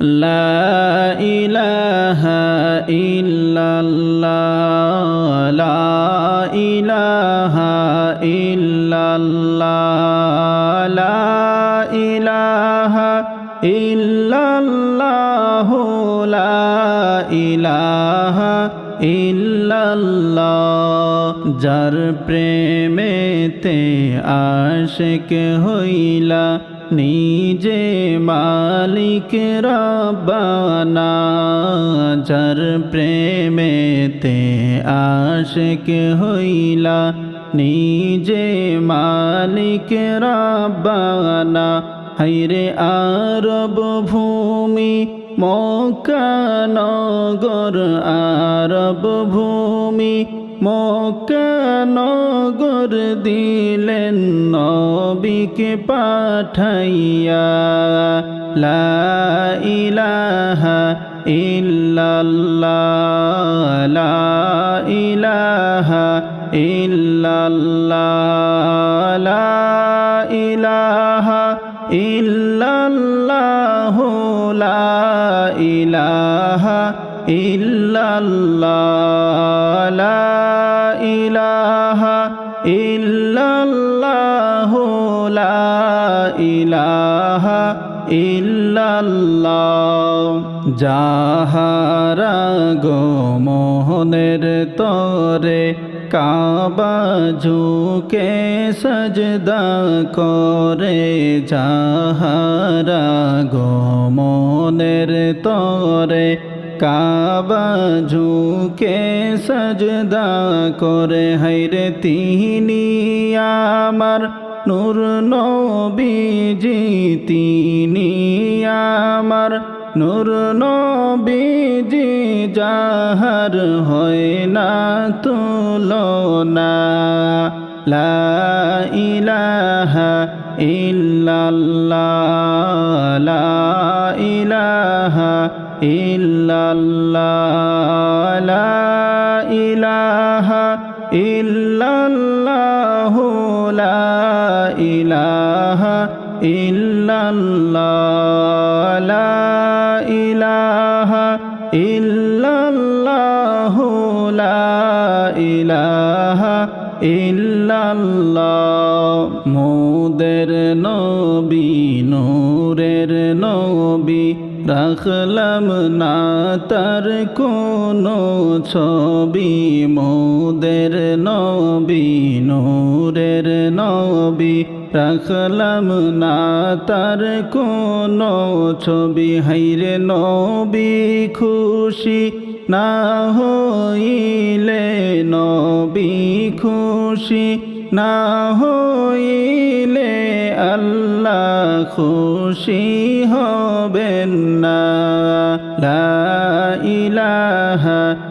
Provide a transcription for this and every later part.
لا إله إلا الله لا إله إلا الله لا إله إلا الله لا إله إلا الله যার প্রেমেতে আশিক হইলা নিজে মালিক রব্বানা, যার প্রেমেতে আশিক হইলা। নিজে মালিক রব্বানা হাইরে আরব ভূমি মকানগর আরব ভূমি মকানগর দিলেন নবীকে পাঠাইয়া, লা ইলাহা ইল্লাল্লাহ, লা ইলাহা ইল্লাল্লাহ, লা ইলাহা ইল্লাল্লাহ, লা ইলাহা ইল্লাল্লাহ। ইল্লাল্লাহ, যাহারা মোহনের তরে কাবা ঝুঁকে সজদা করে, যাহারা গো তরে কাবা ঝুঁকে সজদা করে হাইরে তিনি আমার নূর নবীজি তিনি আমার। নূর নবীজি যাহার হয় না তুলনা। লা ইলাহা ইল্লাল্লাহ। লা ইলাহা ইল্লাল্লাহ। লা ইলাহা ইল্লাল্লাহ। ইল্লাল্লাহ, লা ইলাহা ইল্লাল্লাহ, লা ইলাহা মোদের নবী, নূরের নবী, রাখলাম না তার কোনো ছবি। মোদের নবী, নূরের নবী রাখলাম না তার কোনো ছবি। হাইরে নবী, খুশি না হইলে নবী খুশি না হইলে আল্লাহ খুশি হবেন না। লা ইলাহা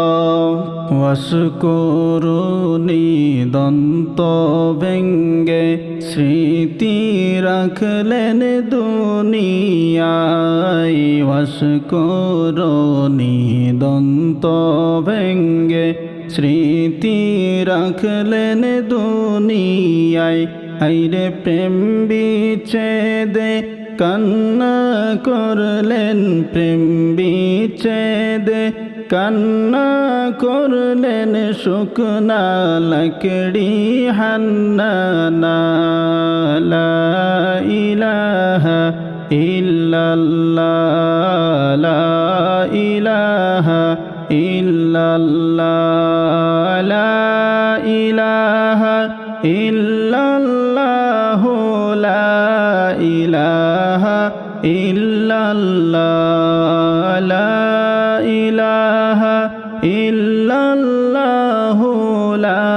ওয়াসকুরুনি দন্ত ব্যঙ্গে স্মৃতি রাখলেন দুনিয়ায়। ওয়াসকুরুনি দন্ত ব্যঙ্গে স্মৃতি রাখলেন দুনিয়ায়। আইরে প্রেম বিচ্ছেদে কান্না করলেন, প্রেম বিচ্ছেদে কান্না করলেন শুকনা লকড়ি হান্না ইলাহা ইল্লাল্লাহ ইলাহা ইল্লাল্লাহ ইলাহা ইল্লাল্লাহ ইল্লাল্লাহ লা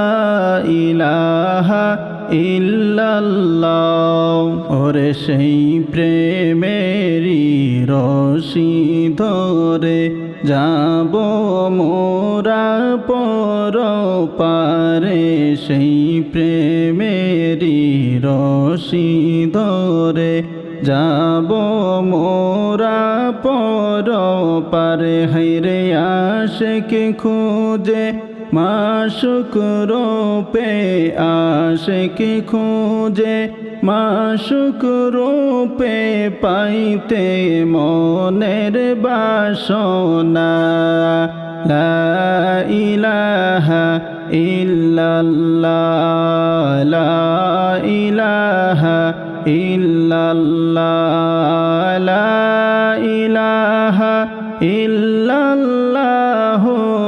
ইলাহা ইল্লাল্লাহ। ওরে সেই প্রেমেরই রশি ধরে যাব মোরা পর পারে সেই প্রেমেরই রশি ধরে যাব মোরা পর পারে। হাইরে আশেকে খুঁজে মাসুক রূপে, আশেকে খুঁজে মাসুক রূপে পাইতে মনের বাসনা। লা ইলাহা ইল্লাল্লাহ, লা ইল্লাল্লাহ, লা ইলাহা ইল্লাল্লাহ,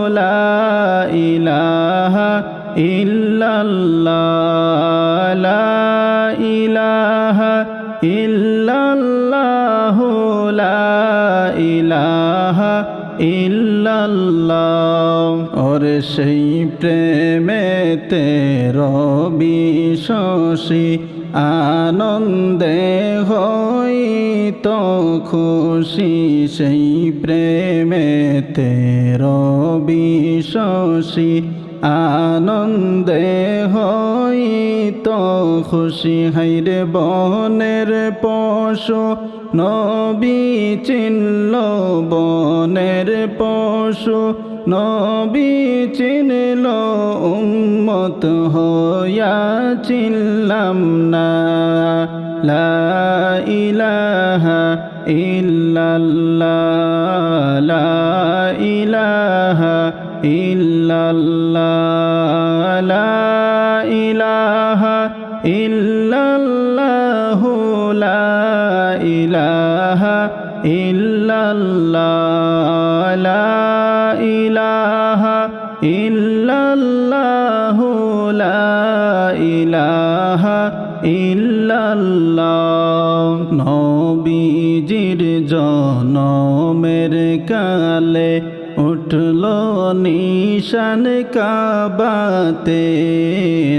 লা ইলাহা ইল্লাল্লাহ, লা ইলাহা ইল্লাল্লাহ, লা ইলাহা ইল্লাল্লাহ। ওর সেই প্রেমেতে রবি শশী আনন্দে হই তো খুশি সেই প্রেমেতে রবি শশী। আনন্দে হই তো খুশি, হাইরে বনের পশু, নবী চিনল বনের পশু। নবী চিনল উম্মত হইয়া চিনলাম না। লা ইলাহা ইল্লাল্লাহ, লা ইলাহা ইল্লাল্লাহ, লা ইলাহা ইল্লাল্লাহ, লা ইলাহা ইল্লাল্লাহ। ইল্লাল্লাহ লা ইলাহা ইল্লাল্লাহ। নবীজির জনমের কালে উঠল নিশান কাবাতে।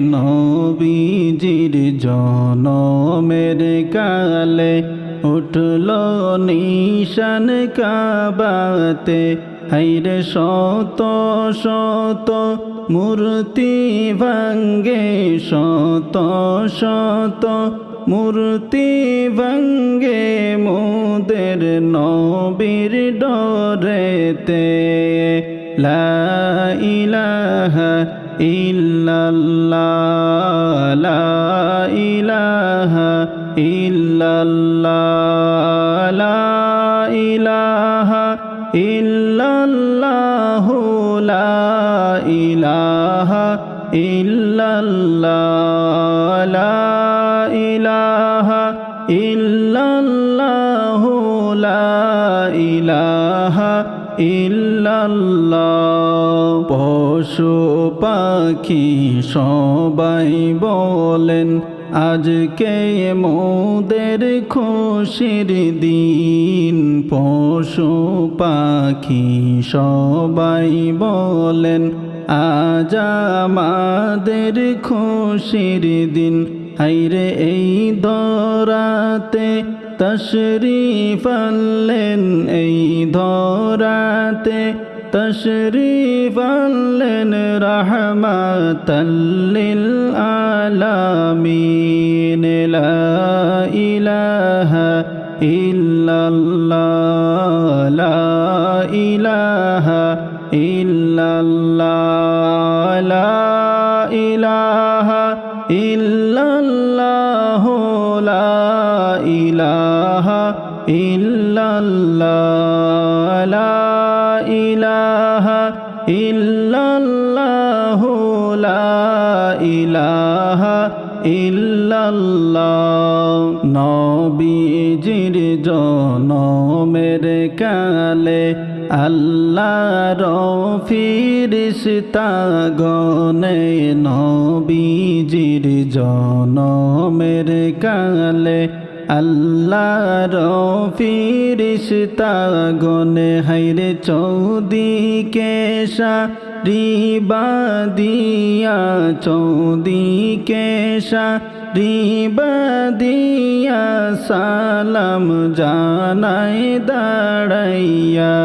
নবীজির জনমের কালে উঠল নিশান কাবাতে। হাইরে শত শত মূর্তি ভাঙ্গে, শত শত মূর্তি ভাঙ্গে মোদের নবীর ডরেতে। লা ইলাহা ইল্লাল্লাহ, লা ইলাহা ইল্লাল্লাহ, লা ইলাহা ইল্লাল্লাহ লা ইলাহা ইল্লাল্লাহ ইলাহা ইল্লাল্লাহ। পশু পাখি সবাই বলেন আজকে মোদের খুশির দিন, পশু পাখি সবাই বলেন, আজ আমাদের খুশির দিন। হাইরে এই দরাতে তশরিফ এই ধরাতে তশরিফ আনলেন রহমাতাল্লিল আলামিন লা ইলাহা ইল্লাল্লাহ লা ইলাহা ইল্লাল্লাহ লা ইলাহা ইল্লাল্লাহ লা ইলাহা ইল্লাল্লাহ লা ইলাহা ইল্লাল্লাহ, লা ইলাহা ইল্লাল্লাহ। নবীজির জনমের কালে আল্লাহ ফিরিস্তা গনে নবীজির জনমের কালে আল্লাহর ফিরিস্তা গনে হাইরে চৌদিকে রিবাদিয়া চৌদিকে রিবাদিয়া সালাম জানাই দাঁড়াইয়া,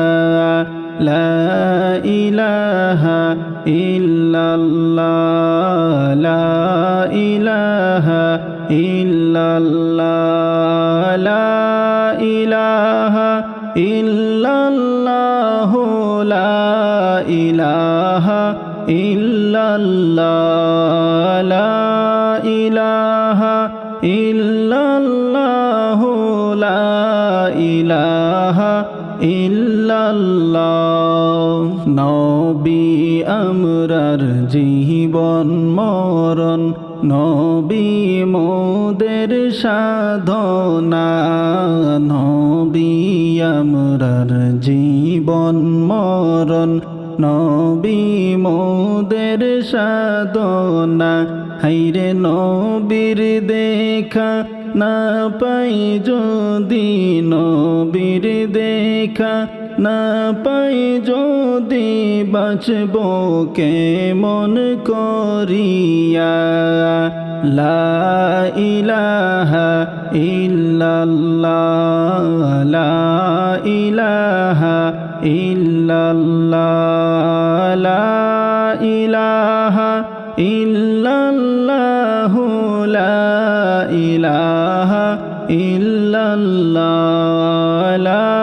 লা ইলাহা ইল্লাল্লাহ, লা ইলাহা ইল্লাল্লাহ, লা ইলাহা ইল্লাল্লাহ, লা ইলাহা ইল্লাল্লাহ, লা ইলাহা ইল্লাল্লাহ, লা ইলাহা ইল্লাল্লাহ। নবী আমরার জীবন মরণ নবী মোদের সাধনা, নবী আমরার জীবন মরণ, নবী মোদের সাধনা। হাইরে নবীর দেখা না পাই যদি, নবীর দেখা না পাই যদি বাঁচব কেমন করিয়া? লা ইলাহা ইল্লাল্লাহ, লা ইলাহা ইল্লাল্লাহ, লা ইলাহা ইল্লাল্লাহ, লা ইলাহা ইল্লাল্লাহ, লা